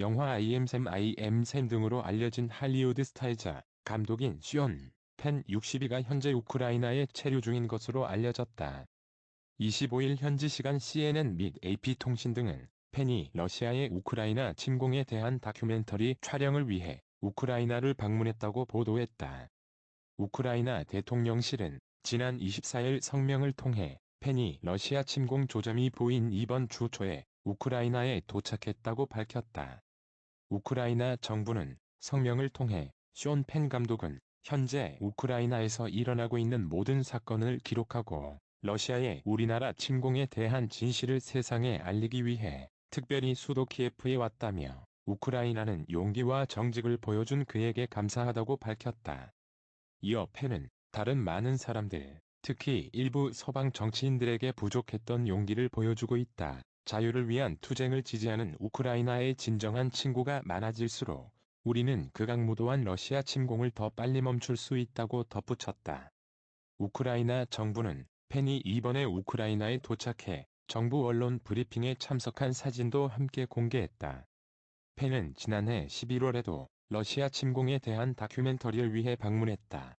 영화 아이엠샘 아이엠샘 등으로 알려진 할리우드 스타이자 감독인 시온 펜 62가 현재 우크라이나에 체류 중인 것으로 알려졌다. 25일 현지 시간 CNN 및 AP통신 등은 펜이 러시아의 우크라이나 침공에 대한 다큐멘터리 촬영을 위해 우크라이나를 방문했다고 보도했다. 우크라이나 대통령실은 지난 24일 성명을 통해 펜이 러시아 침공 조짐이 보인 이번 주 초에 우크라이나에 도착했다고 밝혔다. 우크라이나 정부는 성명을 통해 쇼펜 감독은 현재 우크라이나에서 일어나고 있는 모든 사건을 기록하고 러시아의 우리나라 침공에 대한 진실을 세상에 알리기 위해 특별히 수도 키예프에 왔다며 우크라이나는 용기와 정직을 보여준 그에게 감사하다고 밝혔다. 이어 펜은 다른 많은 사람들, 특히 일부 서방 정치인들에게 부족했던 용기를 보여주고 있다. 자유를 위한 투쟁을 지지하는 우크라이나의 진정한 친구가 많아질수록 우리는 극악무도한 러시아 침공을 더 빨리 멈출 수 있다고 덧붙였다. 우크라이나 정부는 펜이 이번에 우크라이나에 도착해 정부 언론 브리핑에 참석한 사진도 함께 공개했다. 펜은 지난해 11월에도 러시아 침공에 대한 다큐멘터리를 위해 방문했다.